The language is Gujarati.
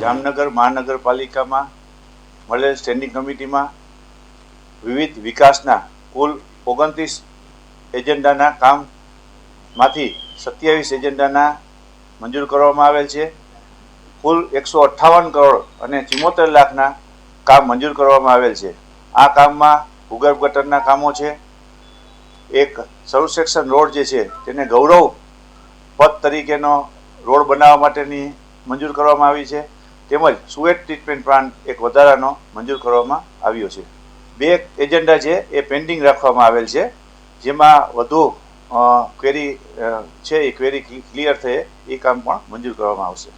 જામનગર, મહાનગરપાલિકામાં, મળેલ સ્ટેન્ડિંગ કમિટીમાં વિવિધ વિકાસના કુલ ઓગણત્રીસ એજન્ડાના કામમાંથી સત્યાવીસ એજન્ડાના મંજૂર કરવામાં આવેલ છે. કુલ એકસો અઠ્ઠાવન કરોડ અને ચુમ્મોતેર લાખના કામ મંજૂર કરવામાં આવેલ છે. આ કામમાં ભૂગર્ભ ગટરના કામો છે. એક સબસેક્શન રોડ જે છે તેને ગૌરવ પથ તરીકેનો રોડ બનાવવા માટેની મંજૂર કરવામાં આવી છે. તેમજ સુએટ ટ્રીટમેન્ટ પ્લાન્ટ એક વધારાનો મંજૂર કરવામાં આવ્યો છે. બે એજન્ડા છે એ પેન્ડિંગ રાખવામાં આવેલ છે, જેમાં વધુ ક્વેરી છે એ ક્વેરી ક્લિયર થયે એ કામ પણ મંજૂર કરવામાં આવશે.